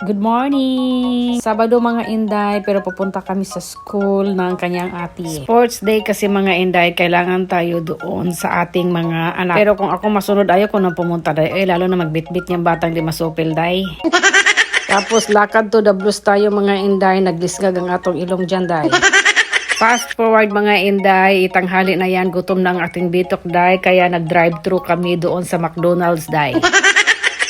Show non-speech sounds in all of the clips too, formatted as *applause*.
Good morning! Sabado mga Inday, pero pupunta kami sa school ng kanyang ate. Sports day kasi mga Inday, kailangan tayo doon sa ating mga anak. Pero kung ako masunod, ayaw ko nang pumunta day. Eh, lalo na magbitbit niyang batang di masupil day. *laughs* Tapos lakad to the blues tayo mga Inday, naglisgag ang atong ilong dyan day. Fast forward mga Inday, itanghali na yan, gutom na ang ating bitok day, kaya nag-drive-thru kami doon sa McDonald's day. *laughs*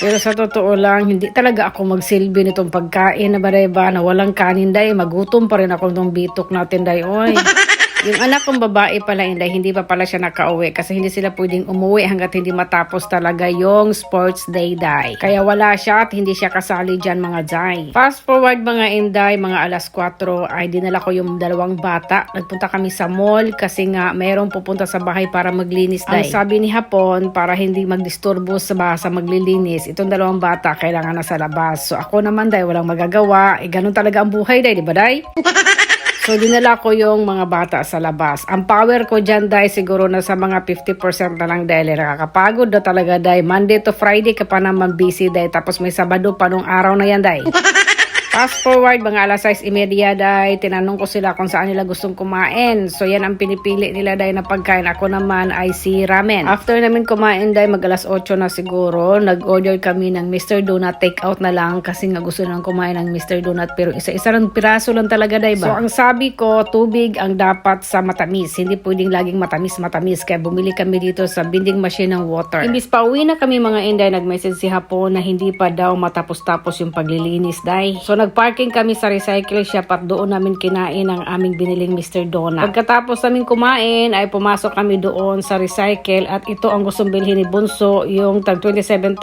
Pero sa totoo lang, hindi talaga ako magsilbi nitong pagkain na bareba na walang kanin day. Magutom pa rin ako nung bitok natin day. Oy. *laughs* Yung anak kong babae pala inday, hindi pa pala siya nakauwi kasi hindi sila pwedeng umuwi hanggat hindi matapos talaga yung sports day day. Kaya wala siya at hindi siya kasali dyan mga day. Fast forward mga inday, mga alas 4 ay dinala ko yung dalawang bata. Nagpunta kami sa mall kasi nga mayroong pupunta sa bahay para maglinis day. Ang sabi ni Hapon, para hindi magdisturbo sa bahay sa maglilinis, itong dalawang bata kailangan na sa labas. So ako naman day, walang magagawa. Eh, ganun talaga ang buhay day, di ba day? *laughs* So, dinala ko yung mga bata sa labas. Ang power ko dyan, dahil siguro na sa mga 50% na lang dahil nakakapagod na talaga, dahil Monday to Friday ka naman busy, dahil tapos may Sabado pa nung araw na yan, dahil. *laughs* Fast forward, mga alas 6.30 dahil tinanong ko sila kung saan nila gustong kumain. So yan ang pinipili nila dahil na pagkain. Ako naman ay si ramen. After namin kumain dahil mag alas 8 na siguro, nag-order kami ng Mr. Donut take out na lang kasi nga gusto nang kumain ng Mr. Donut pero isa-isa lang piraso lang talaga dahil ba? So ang sabi ko, tubig ang dapat sa matamis. Hindi pwedeng laging matamis-matamis. Kaya bumili kami dito sa vending machine ng water. Imbis pa uwi na kami mga inday, nag-message si Hapon na hindi pa daw matapos-tapos yung paglilinis dahil. So nagparking kami sa recycle shop at doon namin kinain ang aming biniling Mr. Donut. Pagkatapos namin kumain ay pumasok kami doon sa recycle at ito ang gustong bilhin ni Bunso yung tag 27,000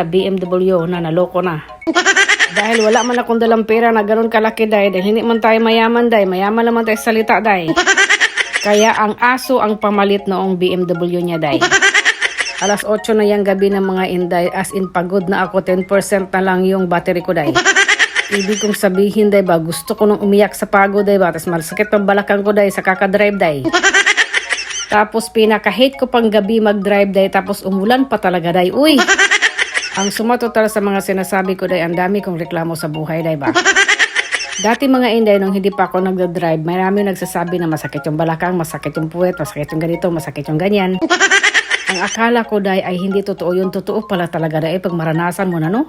na BMW na naloko na. *laughs* dahil wala man akong dalang pera na ganun kalaki dahil, dahil hindi man tayo mayaman dahil mayaman naman tayo sa salita dahil. *laughs* Kaya ang aso ang pamalit noong BMW niya dahil. *laughs* Alas 8 na yung gabi ng mga inday as in pagod na ako 10% na lang yung battery ko dahil. Ibig kong sabihin, day ba, gusto ko nung umiyak sa pagod, day ba, tapos masakit ang balakang ko, day, sa kakadrive, day. *laughs* tapos pinaka-hate ko pang gabi mag-drive, day, tapos umulan pa talaga, day. Uy! *laughs* Ang sumatotal sa mga sinasabi ko, day, ang dami kong reklamo sa buhay, day ba? *laughs* Dati mga inday, nung hindi pa ako nagda-drive, marami nagsasabi na masakit yung balakang, masakit yung puwet, masakit yung ganito, masakit yung ganyan. Ang akala ko, day, ay hindi totoo yung totoo pala talaga, day, pag maranasan mo na, no?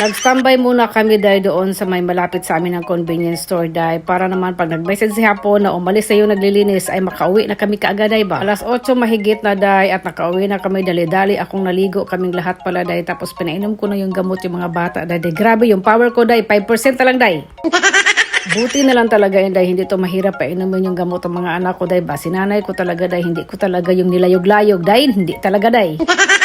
Nag-standby muna kami dahil doon sa may malapit sa amin ng convenience store dahil para naman pag nag-message si Hapon na umalis na yung naglilinis ay makauwi na kami kaagad dahil ba? Alas 8 mahigit na dahil at nakauwi na kami. Dali-dali akong naligo kaming lahat pala dahil tapos pinainom ko na yung gamot yung mga bata dahil grabe yung power ko dahil 5% na lang dahil. *laughs* Buti na lang talaga yun dahil hindi to mahirap pa inumin yung gamot ng mga anak ko dahil ba? Sinanay ko talaga dahil hindi ko talaga yung nilayog-layog dahil hindi talaga dahil. *laughs*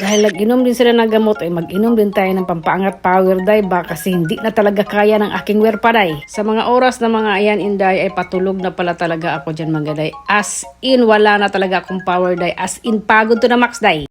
Dahil nag-inom din sila ng gamot ay mag-inom din tayo ng pampaangat power day ba kasi hindi na talaga kaya ng aking wear paday. Sa mga oras na mga ayan inday ay patulog na pala talaga ako dyan mga day. As in wala na talaga akong power day. As in pagod to na max day.